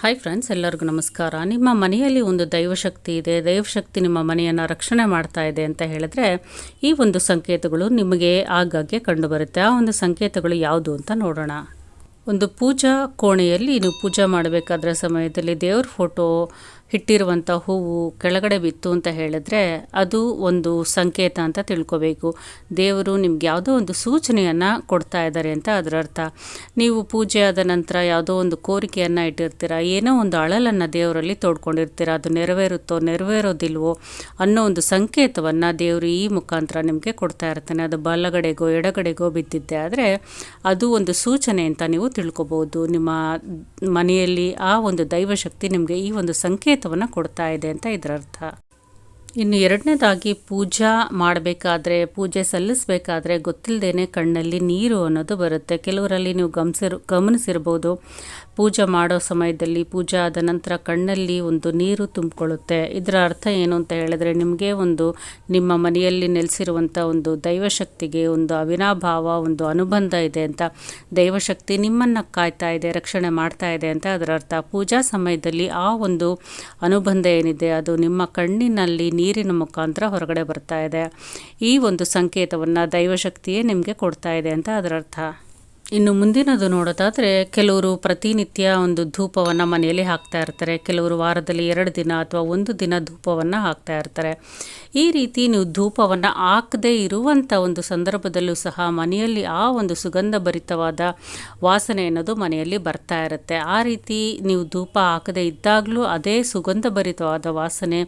Hi friends ಎಲ್ಲರಿಗೂ ನಮಸ್ಕಾರ. ನಿಮ್ಮ ಮನೆಯಲ್ಲಿ ಒಂದು ದೈವಶಕ್ತಿ ಇದೆ. ದೈವಶಕ್ತಿ ನಿಮ್ಮ ಮನೆಯನ್ನು ರಕ್ಷಣೆ ಮಾಡ್ತಾ ಇದೆ ಅಂತ ಹೇಳಿದ್ರೆ, ಈ ಒಂದು ಸಂಕೇತಗಳು ನಿಮಗೆ ಆಗಾಗ್ಗೆ ಕಂಡುಬರುತ್ತೆ. ಆ ಒಂದು ಸಂಕೇತಗಳು ಯಾವುದು ಅಂತ ನೋಡೋಣ. ಒಂದು ಪೂಜಾ ಕೋಣೆಯಲ್ಲಿ ನೀವು ಪೂಜೆ ಮಾಡಬೇಕಾದ್ರೆ ಸಮಯದಲ್ಲಿ ದೇವ್ರ ಫೋಟೋ ಇಟ್ಟಿರುವಂಥ ಹೂವು ಕೆಳಗಡೆ ಬಿತ್ತು ಅಂತ ಹೇಳಿದ್ರೆ ಅದು ಒಂದು ಸಂಕೇತ ಅಂತ ತಿಳ್ಕೊಬೇಕು. ದೇವರು ನಿಮ್ಗೆ ಯಾವುದೋ ಒಂದು ಸೂಚನೆಯನ್ನು ಕೊಡ್ತಾ ಇದ್ದಾರೆ ಅಂತ ಅದರ ಅರ್ಥ. ನೀವು ಪೂಜೆ ಆದ ನಂತರ ಯಾವುದೋ ಒಂದು ಕೋರಿಕೆಯನ್ನು ಇಟ್ಟಿರ್ತೀರ, ಏನೋ ಒಂದು ಅಳಲನ್ನು ದೇವರಲ್ಲಿ ತೋಡ್ಕೊಂಡಿರ್ತೀರ, ಅದು ನೆರವೇರುತ್ತೋ ನೆರವೇರೋದಿಲ್ವೋ ಅನ್ನೋ ಒಂದು ಸಂಕೇತವನ್ನು ದೇವರು ಈ ಮುಖಾಂತರ ನಿಮಗೆ ಕೊಡ್ತಾ ಇರ್ತಾನೆ. ಅದು ಬಲಗಡೆಗೋ ಎಡಗಡೆಗೋ ಬಿದ್ದಿದ್ದೆ ಆದರೆ ಅದು ಒಂದು ಸೂಚನೆ ಅಂತ ನೀವು ತಿಳ್ಕೊಬೋದು. ನಿಮ್ಮ ಮನೆಯಲ್ಲಿ ಆ ಒಂದು ದೈವಶಕ್ತಿ ನಿಮಗೆ ಈ ಒಂದು ಸಂಕೇತವನ್ನು ಕೊಡ್ತಾ ಇದೆ ಅಂತ ಇದರ ಅರ್ಥ ಇನ್ನು ಎರಡನೇದಾಗಿ ಪೂಜಾ ಮಾಡಬೇಕಾದ್ರೆ, ಪೂಜೆ ಸಲ್ಲಿಸಬೇಕಾದ್ರೆ ಗೊತ್ತಿಲ್ಲದೇನೆ ಕಣ್ಣಲ್ಲಿ ನೀರು ಅನ್ನೋದು ಬರುತ್ತೆ. ಕೆಲವರಲ್ಲಿ ನೀವು ಗಮನಿಸಿರ್ ಗಮನಿಸಿರ್ಬೋದು. ಪೂಜೆ ಮಾಡೋ ಸಮಯದಲ್ಲಿ ಪೂಜಾ ಆದ ನಂತರ ಕಣ್ಣಲ್ಲಿ ಒಂದು ನೀರು ತುಂಬಿಕೊಳ್ಳುತ್ತೆ. ಇದರ ಅರ್ಥ ಏನು ಅಂತ ಹೇಳಿದ್ರೆ, ನಿಮಗೆ ಒಂದು, ನಿಮ್ಮ ಮನೆಯಲ್ಲಿ ನೆಲೆಸಿರುವಂಥ ಒಂದು ದೈವಶಕ್ತಿಗೆ ಒಂದು ಅವಿನಾಭಾವ, ಒಂದು ಅನುಬಂಧ ಇದೆ ಅಂತ, ದೈವಶಕ್ತಿ ನಿಮ್ಮನ್ನು ಕಾಯ್ತಾ ಇದೆ, ರಕ್ಷಣೆ ಮಾಡ್ತಾ ಇದೆ ಅಂತ ಅದರ ಅರ್ಥ. ಪೂಜಾ ಸಮಯದಲ್ಲಿ ಆ ಒಂದು ಅನುಬಂಧ ಏನಿದೆ, ಅದು ನಿಮ್ಮ ಕಣ್ಣಿನಲ್ಲಿ ನೀರಿನ ಮುಖಾಂತರ ಹೊರಗಡೆ ಬರ್ತಾ ಇದೆ. ಈ ಒಂದು ಸಂಕೇತವನ್ನು ದೈವಶಕ್ತಿಯೇ ನಿಮಗೆ ಕೊಡ್ತಾ ಇದೆ ಅಂತ ಅದರ ಅರ್ಥ ಇನ್ನು ಮುಂದಿನದು ನೋಡೋದಾದರೆ ಕೆಲವರು ಪ್ರತಿನಿತ್ಯ ಒಂದು ಧೂಪವನ್ನು ಮನೆಯಲ್ಲಿ ಹಾಕ್ತಾ ಇರ್ತಾರೆ. ಕೆಲವರು ವಾರದಲ್ಲಿ ಎರಡು ದಿನ ಅಥವಾ ಒಂದು ದಿನ ಧೂಪವನ್ನು ಹಾಕ್ತಾ ಇರ್ತಾರೆ. ಈ ರೀತಿ ನೀವು ಧೂಪವನ್ನು ಹಾಕದೇ ಇರುವಂಥ ಒಂದು ಸಂದರ್ಭದಲ್ಲೂ ಸಹ ಮನೆಯಲ್ಲಿ ಆ ಒಂದು ಸುಗಂಧ ಭರಿತವಾದ ವಾಸನೆ ಅನ್ನೋದು ಮನೆಯಲ್ಲಿ ಬರ್ತಾ ಇರುತ್ತೆ. ಆ ರೀತಿ ನೀವು ಧೂಪ ಹಾಕದೇ ಇದ್ದಾಗಲೂ ಅದೇ ಸುಗಂಧ ಭರಿತವಾದ ವಾಸನೆ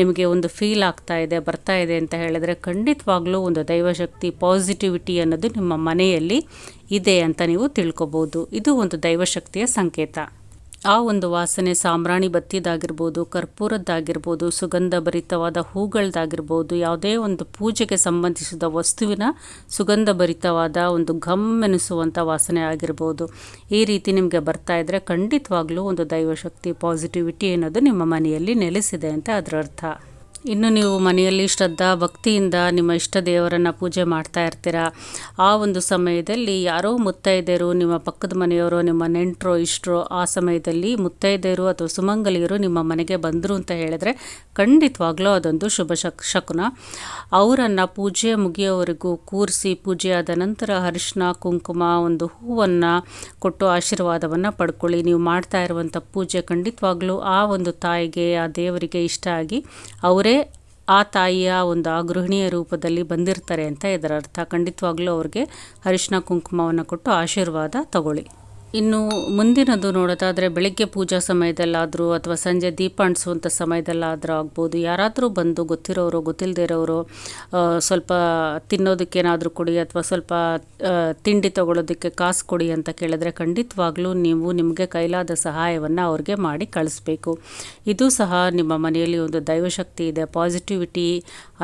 ನಿಮಗೆ ಒಂದು ಫೀಲ್ ಆಗ್ತಾ ಇದೆ, ಬರ್ತಾ ಇದೆ ಅಂತ ಹೇಳಿದ್ರೆ ಖಂಡಿತವಾಗ್ಲೂ ಒಂದು ದೈವಶಕ್ತಿ ಪಾಸಿಟಿವಿಟಿ ಅನ್ನೋದು ನಿಮ್ಮ ಮನೆಯಲ್ಲಿ ಇದೆ ಅಂತ ನೀವು ತಿಳ್ಕೊಬೋದು ಇದು ಒಂದು ದೈವಶಕ್ತಿಯ ಸಂಕೇತ. ಆ ಒಂದು ವಾಸನೆ ಸಾಮ್ರಾಣಿ ಬತ್ತಿದಾಗಿರ್ಬೋದು, ಕರ್ಪೂರದ್ದಾಗಿರ್ಬೋದು ಸುಗಂಧ ಭರಿತವಾದ ಹೂಗಳದ್ದಾಗಿರ್ಬೋದು ಯಾವುದೇ ಒಂದು ಪೂಜೆಗೆ ಸಂಬಂಧಿಸಿದ ವಸ್ತುವಿನ ಸುಗಂಧ ಭರಿತವಾದ ಒಂದು ಘಮ್ ಎನಿಸುವಂಥ ವಾಸನೆ ಆಗಿರ್ಬೋದು. ಈ ರೀತಿ ನಿಮಗೆ ಬರ್ತಾ ಇದ್ದರೆ ಖಂಡಿತವಾಗ್ಲೂ ಒಂದು ದೈವಶಕ್ತಿ, ಪಾಸಿಟಿವಿಟಿ ಅನ್ನೋದು ನಿಮ್ಮ ಮನೆಯಲ್ಲಿ ನೆಲೆಸಿದೆ ಅಂತ ಅದರ ಅರ್ಥ ಇನ್ನು ನೀವು ಮನೆಯಲ್ಲಿ ಶ್ರದ್ಧಾ ಭಕ್ತಿಯಿಂದ ನಿಮ್ಮ ಇಷ್ಟ ದೇವರನ್ನು ಪೂಜೆ ಮಾಡ್ತಾ ಇರ್ತೀರ? ಆ ಒಂದು ಸಮಯದಲ್ಲಿ ಯಾರೋ ಮುತ್ತೈದೆಯರು, ನಿಮ್ಮ ಪಕ್ಕದ ಮನೆಯವರು, ನಿಮ್ಮ ನೆಂಟರು, ಇಷ್ಟರು, ಆ ಸಮಯದಲ್ಲಿ ಮುತ್ತೈದೆಯರು ಅಥವಾ ಸುಮಂಗಲಿಯರು ನಿಮ್ಮ ಮನೆಗೆ ಬಂದರು ಅಂತ ಹೇಳಿದ್ರೆ ಖಂಡಿತವಾಗ್ಲೂ ಅದೊಂದು ಶುಭ ಶಕ್, ಶಕುನ. ಅವರನ್ನು ಪೂಜೆ ಮುಗಿಯೋವರೆಗೂ ಕೂರಿಸಿ ಪೂಜೆ ಆದ ನಂತರ ಅರಿಶಿನ ಕುಂಕುಮ, ಒಂದು ಹೂವನ್ನು ಕೊಟ್ಟು ಆಶೀರ್ವಾದವನ್ನು ಪಡ್ಕೊಳ್ಳಿ. ನೀವು ಮಾಡ್ತಾ ಇರುವಂಥ ಪೂಜೆ ಖಂಡಿತವಾಗ್ಲೂ ಆ ಒಂದು ತಾಯಿಗೆ, ಆ ದೇವರಿಗೆ ಇಷ್ಟ ಆಗಿ ಅವರೇ ಆ ತಾಯಿಯ ಒಂದು ಆ ಗೃಹಿಣಿಯ ರೂಪದಲ್ಲಿ ಬಂದಿರ್ತಾರೆ ಅಂತ ಇದರ ಅರ್ಥ ಖಂಡಿತವಾಗ್ಲೂ ಅವ್ರಿಗೆ ಅರಿಶಿನ ಕುಂಕುಮವನ್ನು ಕೊಟ್ಟು ಆಶೀರ್ವಾದ ತಗೊಳ್ಳಿ. ಇನ್ನು ಮುಂದಿನದು ನೋಡೋದಾದರೆ ಬೆಳಗ್ಗೆ ಪೂಜಾ ಸಮಯದಲ್ಲಾದರೂ ಅಥವಾ ಸಂಜೆ ದೀಪ ಅಂಟಿಸುವಂಥ ಸಮಯದಲ್ಲಾದರೂ ಆಗ್ಬೋದು. ಯಾರಾದರೂ ಬಂದು ಗೊತ್ತಿರೋರು ಗೊತ್ತಿಲ್ಲದೇ ಇರೋರು ಸ್ವಲ್ಪ ತಿನ್ನೋದಕ್ಕೇನಾದರೂ ಕೊಡಿ ಅಥವಾ ಸ್ವಲ್ಪ ತಿಂಡಿ ತಗೊಳ್ಳೋದಕ್ಕೆ ಕಾಸು ಕೊಡಿ ಅಂತ ಕೇಳಿದ್ರೆ ಖಂಡಿತವಾಗ್ಲೂ ನೀವು ನಿಮಗೆ ಕೈಲಾದ ಸಹಾಯವನ್ನು ಅವ್ರಿಗೆ ಮಾಡಿ ಕಳಿಸ್ಬೇಕು. ಇದು ಸಹ ನಿಮ್ಮ ಮನೆಯಲ್ಲಿ ಒಂದು ದೈವಶಕ್ತಿ ಇದೆ, ಪಾಸಿಟಿವಿಟಿ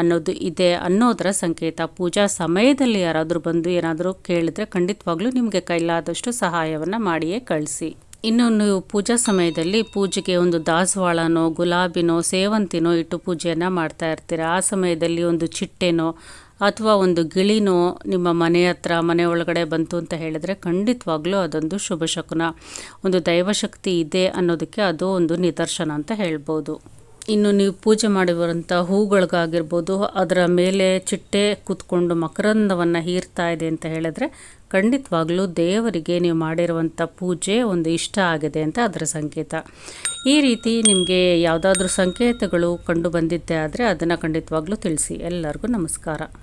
ಅನ್ನೋದು ಇದೆ ಅನ್ನೋದರ ಸಂಕೇತ. ಪೂಜಾ ಸಮಯದಲ್ಲಿ ಯಾರಾದರೂ ಬಂದು ಏನಾದರೂ ಕೇಳಿದ್ರೆ ಖಂಡಿತವಾಗ್ಲೂ ನಿಮಗೆ ಕೈಲಾದಷ್ಟು ಸಹಾಯವನ್ನು ಮಾಡಿಯೇ ಕಳಿಸಿ. ಇನ್ನು ನೀವು ಪೂಜಾ ಸಮಯದಲ್ಲಿ ಪೂಜೆಗೆ ಒಂದು ದಾಸವಾಳನೋ, ಗುಲಾಬಿನೋ, ಸೇವಂತಿನೋ ಇಟ್ಟು ಪೂಜೆಯನ್ನು ಮಾಡ್ತಾ ಇರ್ತೀರ? ಆ ಸಮಯದಲ್ಲಿ ಒಂದು ಚಿಟ್ಟೆನೋ ಅಥವಾ ಒಂದು ಗಿಳಿನೋ ನಿಮ್ಮ ಮನೆ ಹತ್ರ, ಮನೆ ಒಳಗಡೆ ಬಂತು ಅಂತ ಹೇಳಿದ್ರೆ ಖಂಡಿತವಾಗ್ಲೂ ಅದೊಂದು ಶುಭ ಶಕುನ. ಒಂದು ದೈವಶಕ್ತಿ ಇದೆ ಅನ್ನೋದಕ್ಕೆ ಅದು ಒಂದು ನಿದರ್ಶನ ಅಂತ ಹೇಳ್ಬೋದು. ಇನ್ನು ನೀವು ಪೂಜೆ ಮಾಡಿರುವಂಥ ಹೂಗಳಿಗಾಗಿರ್ಬೋದು, ಅದರ ಮೇಲೆ ಚಿಟ್ಟೆ ಕೂತ್ಕೊಂಡು ಮಕರಂದವನ್ನು ಹೀರ್ತಾ ಇದೆ ಅಂತ ಹೇಳಿದ್ರೆ ಖಂಡಿತವಾಗ್ಲೂ ದೇವರಿಗೆ ನೀವು ಮಾಡಿರುವಂಥ ಪೂಜೆ ಒಂದು ಇಷ್ಟ ಆಗಿದೆ ಅಂತ ಅದರ ಸಂಕೇತ. ಈ ರೀತಿ ನಿಮಗೆ ಯಾವುದಾದ್ರೂ ಸಂಕೇತಗಳು ಕಂಡು ಬಂದಿದ್ದೆ ಆದರೆ ಅದನ್ನು ಖಂಡಿತವಾಗ್ಲೂ ತಿಳಿಸಿ. ಎಲ್ಲರಿಗೂ ನಮಸ್ಕಾರ.